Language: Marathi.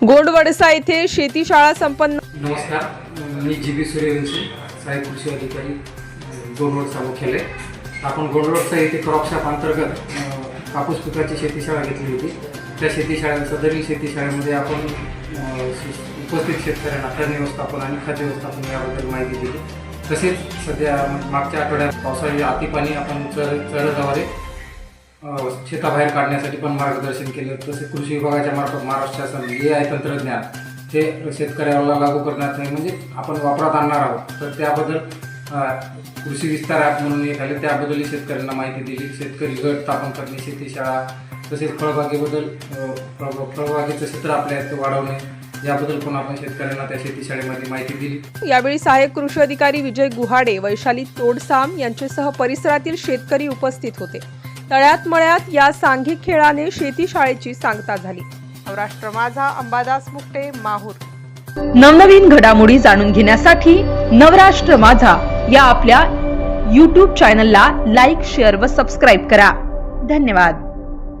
गोंडवडसा येथे शेतीशाळा संपन्न नमस्कार मी जी बी सूर्यवंशी साहेब कृषी अधिकारी गोंडवडसा मुख्यालय आपण गोंडवडसा येथे क्रॉपशॉप अंतर्गत कापूस पिकाची शेतीशाळा घेतली होती. त्या शेतीशाळा सदरील शेतीशाळेमध्ये आपण उपस्थित शेतकऱ्यांना तण व्यवस्थापन आणि खत व्यवस्थापन याबद्दल माहिती दिली. तसेच सध्या मागच्या आठवड्यात पावसाळी अतिपाणी आपण चर चरद्वारे शेताबाहेर काढण्यासाठी पण मार्गदर्शन केलं. तसेच कृषी विभागाच्या मार्फत महाराष्ट्र शासन ए आय तंत्रज्ञान ते शेतकऱ्याला लागू करण्यात नाही म्हणजे आपण वापरात आणणार आहोत तर त्याबद्दल कृषी विस्तार ॲप म्हणून एक आले. त्याबद्दलही शेतकऱ्यांना माहिती दिली. शेतकरी गट स्थापन करणे शेतीशाळा तसेच फळबागेबद्दल फळबागेचं क्षेत्र आपल्या वाढवणे याबद्दल पण आपण शेतकऱ्यांना त्या शेतीशाळेमध्ये माहिती दिली. यावेळी सहाय्यक कृषी अधिकारी विजय गुहाडे वैशाली तोडसाम यांच्यासह परिसरातील शेतकरी उपस्थित होते. तळ्यात मळ्यात या सांघिक खेळाने शेती शाळेची सांगता झाली. सौराष्ट्र माझा अंबादास मुक्ते माहूर. नवनवीन घडामोडी जाणून घेण्यासाठी नवराष्ट्र माझा या आपल्या यूट्यूब चॅनलला लाईक शेअर व सबस्क्राईब करा. धन्यवाद.